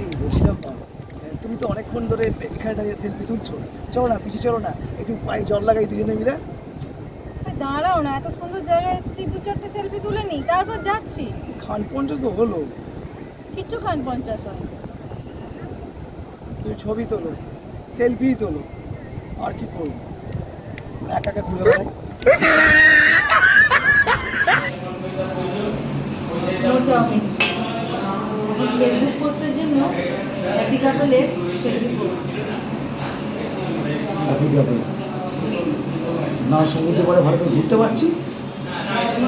এই বলছিলাম না, তুমি তো অনেকক্ষণ ধরে এখানে দাঁড়িয়ে সেলফি তুলছো। চলো না পিছিয়ে চলো না একটু পায়ে জল লাগাই দুজনে মিলে। দাঁড়াও না এত সুন্দর জায়গায় এসেছি দু চারটে সেলফি তুলে নিই তারপর যাচ্ছি। খান পঞ্চাশ তো হলো। কিচ্ছু খান পঞ্চাশ হয় ছবি তোলো। সেলফি তোলো। আর কি করব? একা একা ঘুরে বেড়াই ফেসবুক পোস্টের জন্য হ্যাপি কাপলের সেলফি পোস্ট আপনি যাবেন না সমুদ্রে পরে ভালো করে ঘুরতে পারছি।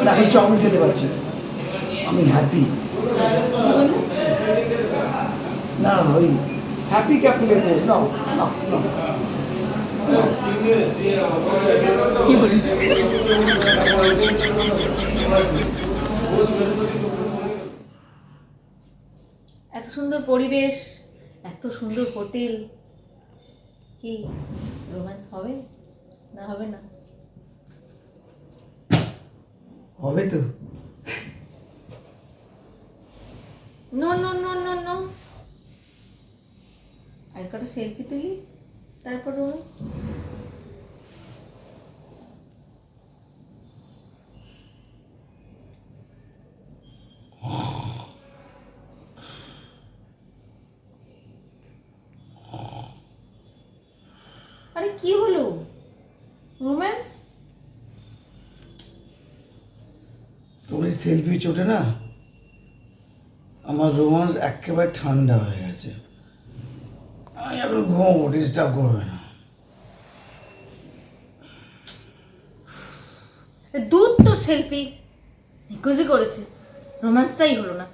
না এখন চাউমিন খেতে পারছি। আমি হ্যাপি না ওই না না না কি বলি এত সুন্দর পরিবেশ এত সুন্দর হোটেল। কি রোম্যান্স হবে? না হবে না? হবে তো। নো নো নো আর কটা সেলফি তুলি, তারপর আরে কি হলো? রোম্যান্স তোমার সেলফি চোটে না আমার রোমান্স একেবারে ঠান্ডা হয়ে গেছে। আমি এখন ঘুমাবো ডিস্টার্ব করবে না। দুধ তো শিল্পী। নিখোঁজই করেছে। রোম্যান্সটাই হলো না।